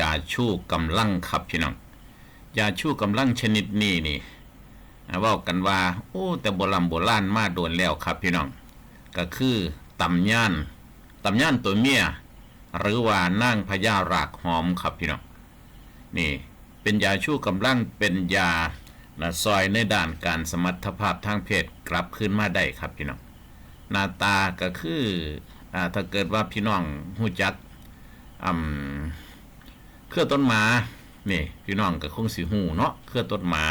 ยาชูกำลังครับพี่น้องยาชูกำลังชนิดนี้นี่ว่ากันว่า โอ้แต่โบราณโบราณมาโดนแล้วครับพี่น้อง ก็คือตำย่านตำย่านตัวเมียหรือว่านั่งพญารากหอมครับพี่น้องนี่เป็นยาชูกำลังเป็นยานะซอยในด้านการสมรรถภาพทางเพศกลับขึ้นมาได้ครับพี่น้องหน้าตาก็คืออ่าถ้าเกิดว่าพี่น้องหูจักอืม เครือต้นหมานี่พี่น้องก็คงสิหูเนาะเครือต้นหมา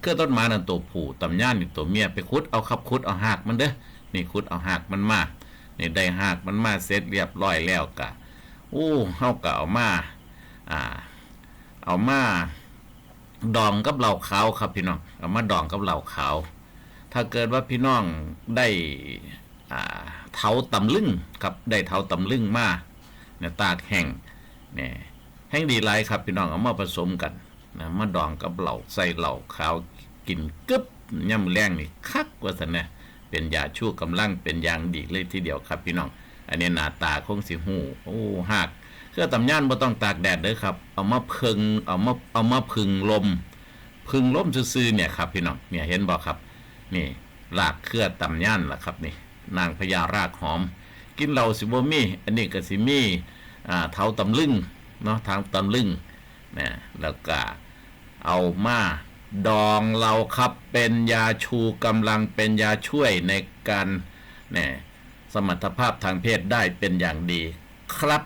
เครือต้นหมานั่นตัวผู้ตำย่านนี่ตัวเมียไปคุดเอาครับคุดเอาหากมันเด้อนี่คุดเอาหากมันมานี่ได้หากมันมาเสร็จเรียบร้อยแล้วกะอู้เฮาก็เอามาอ่าเอามาดองกับเหล่าขาวครับพี่น้องเอามาดองกับเหล่าขาวถ้าเกิดว่าพี่น้องได้อ่าเท้าตำลึงครับได้เท้าตำลึงมาเนี่ยตากแห้งเนี่ย ห้งดีไรครับพี่น้องเอามาผสมกันนะมาดองกับเหล่าใส่เหล่าขาวกินกึบย่ำแรงนี่คักกว่าสันนะเป็นยาชูกำลังเป็นยางดีเลยทีเดียวครับพี่น้อง อันนี้หน้าตาคงสิหูโอ้หักเครื่องตำย่านบ่ต้องตากแดดเด้อครับ เอามาพึงเอามาเอามาพึงลม พึงลมซื่อๆเนี่ยครับพี่น้องเนี่ยเห็นบ่ครับ นี่รากเครือตำย่านล่ะครับนี่ นางพญารากหอม กินเหล้าสิบ่มีอันนี้ก็สิมีอ่าเท้าตำลึง เนาะทางตำลึงนะแล้วก็เอามาดองเราครับเป็นยาชูกำลังเป็นยาช่วยในการเนี่ยสมรรถภาพทางเพศได้เป็นอย่างดีครับ